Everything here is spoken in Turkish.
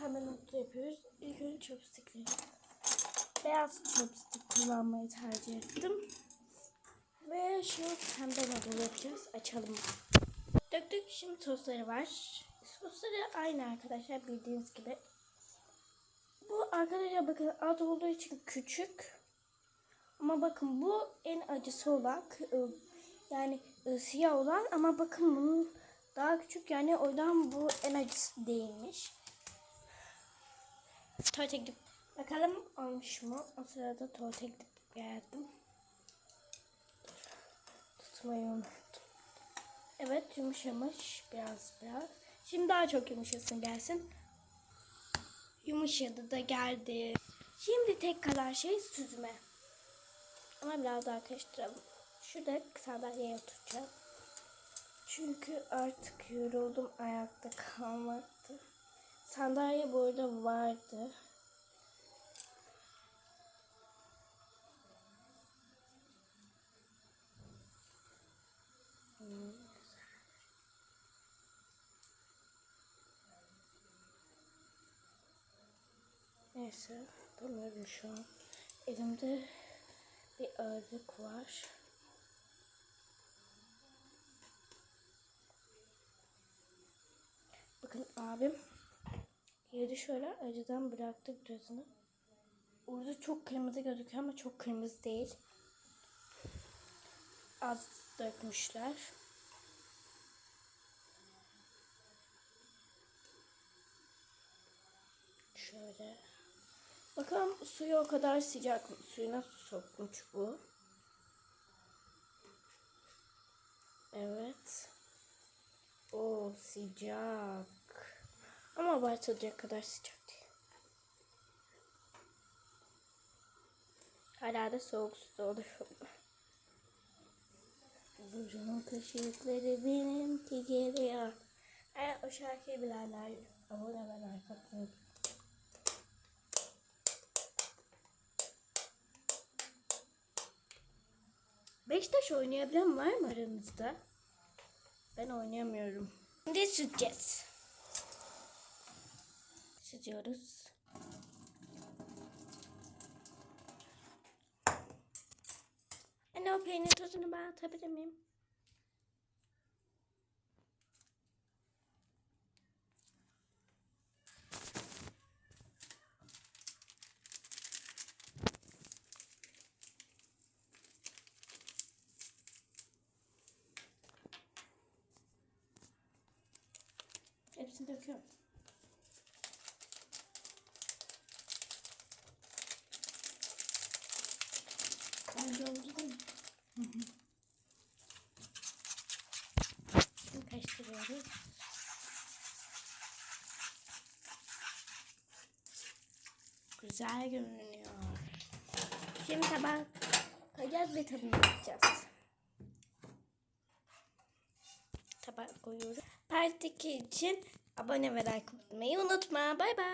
pembe noodle yapıyoruz. İlk önce chopstickleri. Beyaz chopstick kullanmayı tercih ettim. Ve şu pembe noodle yapacağız. Açalım. Döktük. Şimdi sosları var. Sosları aynı arkadaşlar bildiğiniz gibi. Bu arkadaşlar bakın az olduğu için küçük. Ama bakın bu en acısı olan yani siyah olan ama bakın bunun daha küçük yani o yüzden bu en acısı değilmiş. Tuvalete gidip bakalım olmuş mu? O sırada tuvalete gidip geldim. Tutmayı unuttum. Evet yumuşamış biraz biraz. Şimdi daha çok yumuşasın gelsin. Yumuşadı da geldi. Şimdi tek kalan şey süzme. Ama biraz daha karıştıralım. Şurada sandalyeye oturacağım. Çünkü artık yoruldum ayakta kalmakta. Sandalye burada vardı. Neyse, bilmiyorum şu an. Elimde bir ağırlık var. Bakın abim yedi şöyle acıdan bıraktı birazını. Orada çok kırmızı gözüküyor ama çok kırmızı değil. Az dökmüşler. Şöyle. Bakalım suyu o kadar sıcak mı? Suyu nasıl sokmuş bu? Evet. O sıcak. Ama abartılacak kadar sıcak değil. Hala da soğuk suda olur. Burun kaşıkları benimki geliyor. E, o şarkıyı bilenler abone like atın. Beşiktaş oynayabilen var mı aranızda? Ben oynayamıyorum. Şimdi süzeceğiz. Süzüyoruz. Anne o peynir tozunu ben atabilir miyim? Hepsini döküyorum. Bence oldu değil mi? Hı hı. Şimdi karıştırıyoruz. Güzel görünüyor. Şimdi tabağa koyacağız ve tadına bakacağız. Tabağa koyuyoruz. Part 2 için abone ve like atmayı unutma. Bay bay.